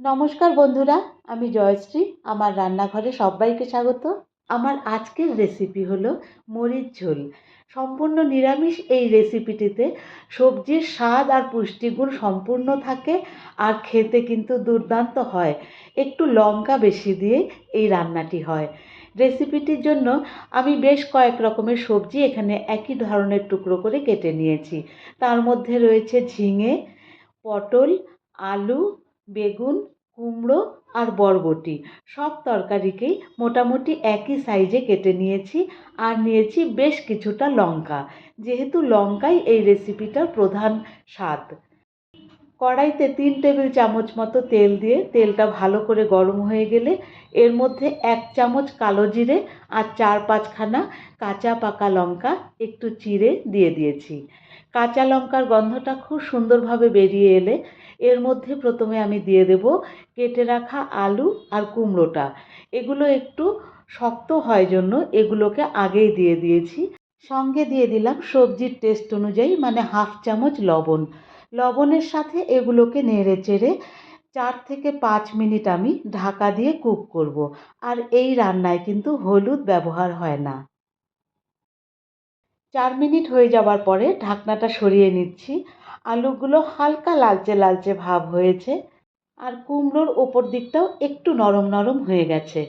নমস্কার বন্ধুরা, আমি জয়শ্রী। আমার রান্নাঘরে সবাইকে স্বাগত। আমার আজকের রেসিপি হলো মরিচ ঝোল। সম্পূর্ণ নিরামিষ এই রেসিপিটিতে সবজির স্বাদ আর পুষ্টিগুণ সম্পূর্ণ থাকে আর খেতে কিন্তু দুর্দান্ত হয়। একটু লঙ্কা বেশি দিয়ে এই রান্নাটি হয়। রেসিপিটির জন্য আমি বেশ কয়েক রকমের সবজি এখানে একই ধরনের টুকরো করে কেটে নিয়েছি। তার মধ্যে রয়েছে ঝিঙে, পটল, আলু বেগুন, কুমড়ো আর বরবটি। সব তরকারিকেই মোটামুটি একই সাইজে কেটে নিয়েছি আর নিয়েছি বেশ কিছুটা লঙ্কা। যেহেতু লঙ্কাই এই রেসিপিটার প্রধান স্বাদ। কড়াইতে তিন টেবিল চামচ মতো তেল দিয়ে তেলটা ভালো করে গরম হয়ে গেলে এর মধ্যে এক চামচ কালো জিরে আর চার পাঁচখানা কাঁচা পাকা লঙ্কা একটু চিড়ে দিয়ে দিয়েছি। কাঁচা লঙ্কার গন্ধটা খুব সুন্দরভাবে বেরিয়ে এলে এর মধ্যে প্রথমে আমি দিয়ে দেব কেটে রাখা আলু আর কুমড়োটা। এগুলো একটু শক্ত হয় জন্য এগুলোকে আগেই দিয়ে দিয়েছি। সঙ্গে দিয়ে দিলাম সবজির টেস্ট অনুযায়ী মানে হাফ চামচ লবণ। লবণের সাথে এগুলোকে নেড়ে চেড়ে চার থেকে পাঁচ মিনিট আমি ঢাকা দিয়ে কুক করব। আর এই রান্নায় কিন্তু হলুদ ব্যবহার হয় না। চার মিনিট হয়ে যাওয়ার পরে ঢাকনাটা সরিয়ে নিচ্ছি। আলুগুলো হালকা লালচে লালচে ভাব হয়েছে। আর কুমড়োর ওপর দিকটাও একটু নরম নরম হয়ে গেছে।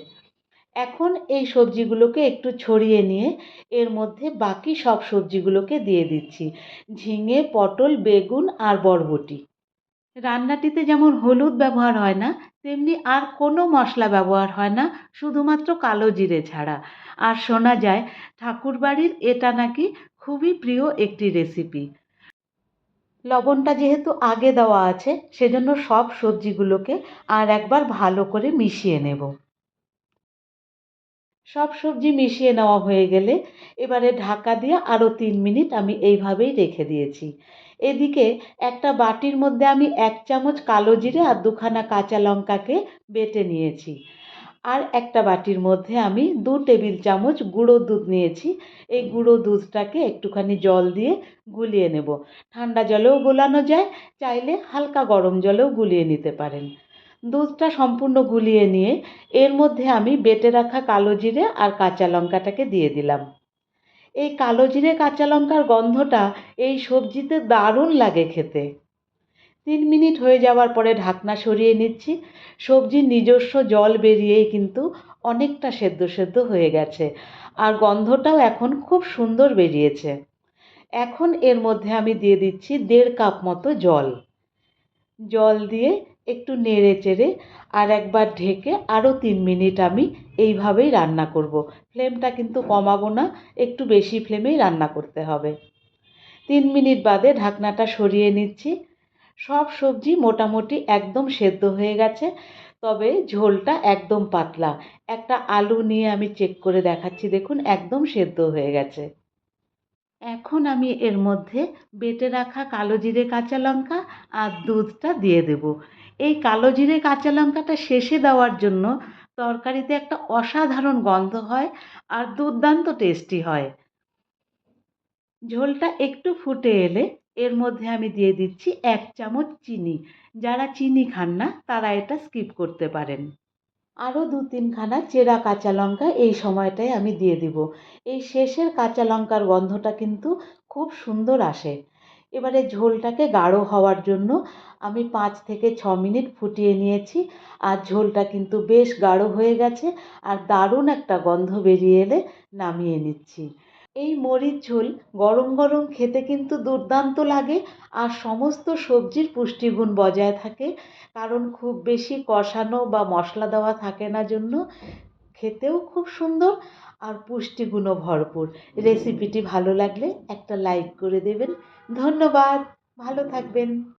এখন এই সবজিগুলোকে একটু ছড়িয়ে নিয়ে এর মধ্যে বাকি সব সবজিগুলোকে দিয়ে দিচ্ছি। ঝিঙে, পটল, বেগুন আর বরবটি। রান্নাটিতে যেমন হলুদ ব্যবহার হয় না, তেমনি আর কোনো মশলা ব্যবহার হয় না, শুধুমাত্র কালো জিরে ছাড়া। আর শোনা যায়, ঠাকুরবাড়ির এটা নাকি খুবই প্রিয় একটি রেসিপি। লবণটা যেহেতু আগে দেওয়া আছে, সেজন্য সব সবজিগুলোকে আর একবার ভালো করে মিশিয়ে নেব। সব সবজি মিশিয়ে নেওয়া হয়ে গেলে এবারে ঢাকা দিয়ে আরও তিন মিনিট আমি এইভাবেই রেখে দিয়েছি। এদিকে একটা বাটির মধ্যে আমি এক চামচ কালো জিরে আর দুখানা কাঁচা লঙ্কাকে বেটে নিয়েছি। আর একটা বাটির মধ্যে আমি দু টেবিল চামচ গুঁড়ো দুধ নিয়েছি। এই গুঁড়ো দুধটাকে একটুখানি জল দিয়ে গুলিয়ে নেব। ঠান্ডা জলেও গোলানো যায়, চাইলে হালকা গরম জলেও গুলিয়ে নিতে পারেন। দুধটা সম্পূর্ণ গুলিয়ে নিয়ে এর মধ্যে আমি বেটে রাখা কালো জিরে আর কাঁচা লঙ্কাটাকে দিয়ে দিলাম। এই কালো জিরে, কাঁচা লঙ্কার গন্ধটা এই সবজিতে দারুণ লাগে খেতে। তিন মিনিট হয়ে যাওয়ার পরে ঢাকনা সরিয়ে নিচ্ছি। সবজির নিজস্ব জল বেরিয়েই কিন্তু অনেকটা সেদ্ধ সেদ্ধ হয়ে গেছে আর গন্ধটাও এখন খুব সুন্দর বেরিয়েছে। এখন এর মধ্যে আমি দিয়ে দিচ্ছি দেড় কাপ মতো জল। জল দিয়ে একটু নেড়ে চেড়ে আর একবার ঢেকে আরও তিন মিনিট আমি এইভাবেই রান্না করব। ফ্লেমটা কিন্তু কমাবো না, একটু বেশি ফ্লেমেই রান্না করতে হবে। তিন মিনিট বাদে ঢাকনাটা সরিয়ে নিচ্ছি। সব সবজি মোটামুটি একদম সেদ্ধ হয়ে গেছে, তবে ঝোলটা একদম পাতলা। একটা আলু নিয়ে আমি চেক করে দেখাচ্ছি, দেখুন একদম সেদ্ধ হয়ে গেছে। এখন আমি এর মধ্যে বেটে রাখা কালো জিরে কাঁচা লঙ্কা আর দুধটা দিয়ে দেব। এই কালো জিরে কাঁচা লঙ্কাটা শেষে দেওয়ার জন্য তরকারিতে একটা অসাধারণ গন্ধ হয় আর দুর্দান্ত টেস্টি হয়। ঝোলটা একটু ফুটে এলে এর মধ্যে আমি দিয়ে দিচ্ছি এক চামচ চিনি। যারা চিনি খান না, তারা এটা স্কিপ করতে পারেন। আরও দু তিনখানা চেরা কাঁচা লঙ্কা এই সময়টায় আমি দিয়ে দিব। এই শেষের কাঁচা লঙ্কার গন্ধটা কিন্তু খুব সুন্দর আসে। এবারে ঝোলটাকে গাঢ় হওয়ার জন্য আমি পাঁচ থেকে ছ মিনিট ফুটিয়ে নিয়েছি। আর ঝোলটা কিন্তু বেশ গাঢ় হয়ে গেছে আর দারুণ একটা গন্ধ বেরিয়ে এলে নামিয়ে নিচ্ছি। এই মরিচ ঝোল গরম গরম খেতে কিন্তু দুর্দান্ত লাগে আর সমস্ত সবজির পুষ্টিগুণ বজায় থাকে। কারণ খুব বেশি কষানো বা মশলা দেওয়া থাকে না জন্য খেতেও খুব সুন্দর আর পুষ্টিগুণও ভরপুর। রেসিপিটি ভালো লাগলে একটা লাইক করে দেবেন। ধন্যবাদ। ভালো থাকবেন।